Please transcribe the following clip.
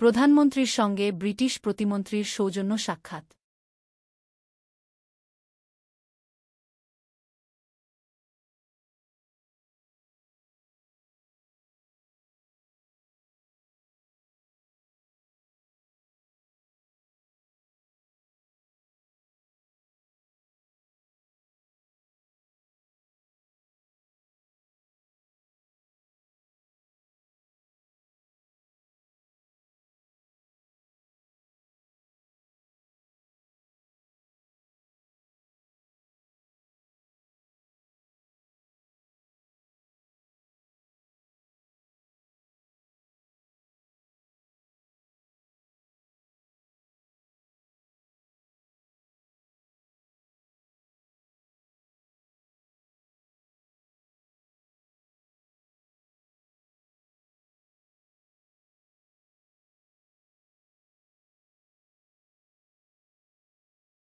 প্রধানমন্ত্রীর সঙ্গে ব্রিটিশ প্রতিমন্ত্রীর সৌজন্য সাক্ষাৎ।